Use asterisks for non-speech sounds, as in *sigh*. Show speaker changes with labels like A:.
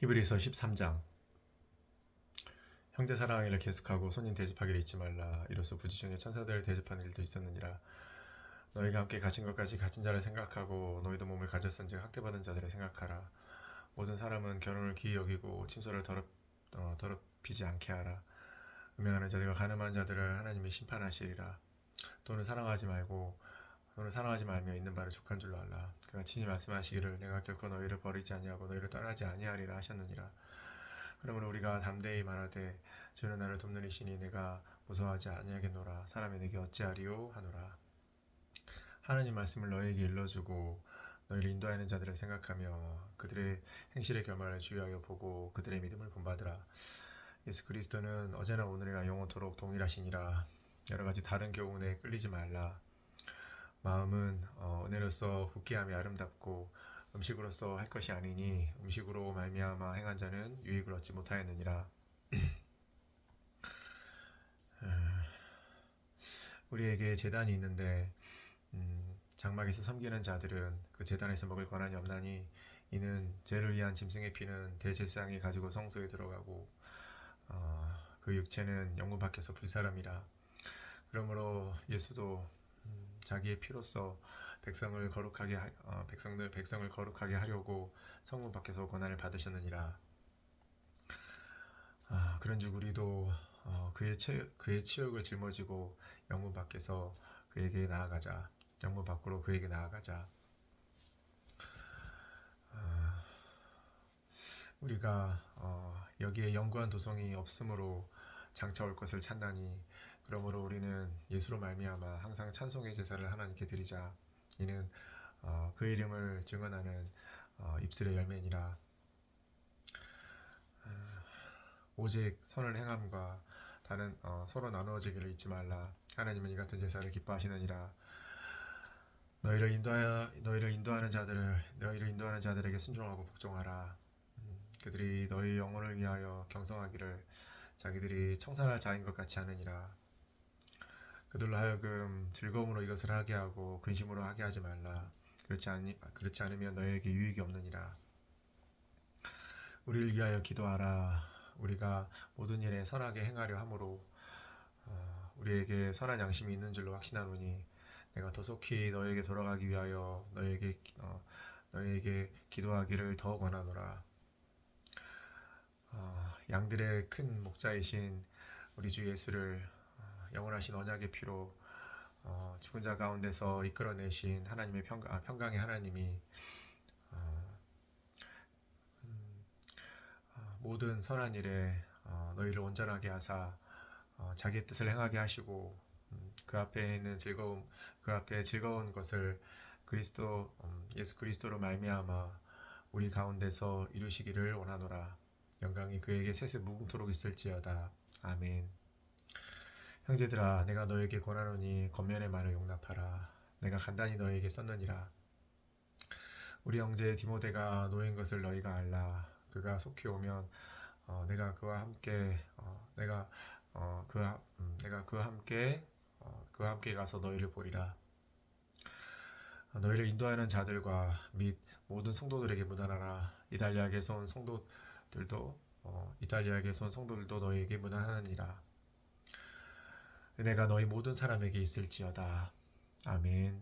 A: 히브리서 13장. 형제 사랑하기를 계속하고 손님 대접하기를 잊지 말라. 이로써 부지 중에 천사들을 대접하는 일도 있었느니라. 너희가 함께 가진 것까지 가진 자를 생각하고 너희도 몸을 가졌은즉 학대받은 자들을 생각하라. 모든 사람은 결혼을 귀히 여기고 침소를 더럽, 어, 더럽히지 않게 하라. 음행하는 자들과 가늠하는 자들을 하나님이 심판하시리라. 돈을 사랑하지 말고 돈을 사랑하지 말며 있는 바를 족한 줄로 알라. 그가 친히 말씀하시기를 내가 결코 너희를 버리지 아니하고 너희를 떠나지 아니하리라 하셨느니라. 그러므로 우리가 담대히 말하되 주는 나를 돕는 이시니 내가 무서워하지 아니하겠노라. 사람이 내게 어찌하리요? 하노라. 하나님 말씀을 너희에게 일러주고 너희를 인도하는 자들을 생각하며 그들의 행실의 결말을 주의하여 보고 그들의 믿음을 본받으라. 예수 그리스도는 어제나 오늘이나 영원토록 동일하시니라. 여러 가지 다른 교훈에 끌리지 말라 마음은 어, 은혜로서 굳게함이 아름답고 음식으로서 할 것이 아니니 음식으로 말미암아 행한 자는 유익을 얻지 못하였느니라. *clears throat* 음, 우리에게 재단이 있는데 음, 장막에서 섬기는 자들은 그 재단에서 먹을 권한이 없나니 이는 죄를 위한 짐승의 피는 대제사장이 가지고 성소에 들어가고 어, 그 육체는 영문 밖에서 불사람이라. 그러므로 예수도 음, 자기의 피로써 백성을 거룩하게 하, 어, 백성들 백성을 거룩하게 하려고 성문 밖에서 권한을 받으셨느니라. 아, 그런즉 우리도 어, 그의 체, 그의 치욕을 짊어지고 영문 밖에서 그에게 나아가자. 영문 밖으로 그에게 나아가자. 아, 우리가 어, 여기에 영구한 도성이 없으므로 장차 올 것을 찾나니 그러므로 우리는 예수로 말미암아 항상 찬송의 제사를 하나님께 드리자. 이는 어, 그 이름을 증언하는 어, 입술의 열매니라. 아, 오직 선을 행함과 다른 어, 서로 나누어지기를 잊지 말라. 하나님은 이 같은 제사를 기뻐하시느니라. 너희를 인도하여 너희를 인도하는 자들을 너희를 인도하는 자들에게 순종하고 복종하라. 음, 그들이 너희 영혼을 위하여 경성하기를 자기들이 청산할 자인 것 같이 하느니라. 그들로 하여금 즐거움으로 이것을 하게 하고 근심으로 하게 하지 말라. 그렇지 않니 그렇지 않으면 너희에게 유익이 없느니라. 우리를 위하여 기도하라. 우리가 모든 일에 선하게 행하려 함으로 어, 우리에게 선한 양심이 있는 줄로 확신하노니 내가 더 속히 너에게 돌아가기 위하여 너에게 어, 너에게 기도하기를 더 권하노라. 어, 양들의 큰 목자이신 우리 주 예수를 어, 영원하신 언약의 피로 어, 죽은 자 가운데서 이끌어내신 하나님의 평강, 아, 평강의 하나님이 어, 음, 어, 모든 선한 일에 어, 너희를 온전하게 하사 어, 자기의 뜻을 행하게 하시고 음, 그 앞에 있는 즐거움 그 앞에 즐거운 것을 그리스도 음, 예수 그리스도로 말미암아 우리 가운데서 이루시기를 원하노라. 영광이 그에게 세세 무궁토록 있을지어다. 아멘 형제들아 내가 너에게 권하노니 겉면의 말을 용납하라. 내가 간단히 너에게 썼느니라. 우리 형제 디모데가 노인 것을 너희가 알라. 그가 속히 오면 어, 내가 그와 함께 어, 내가 어, 그와 음, 내가 그와 함께 어, 그와 함께 가서 너희를 보리라. 어, 너희를 인도하는 자들과 및 모든 성도들에게 무난하라. 이달리아에서 온 성도들도 어, 이달리아에서 온 성도들도 너희에게 무난하느니라 은혜가 너희 모든 사람에게 있을지어다. 아멘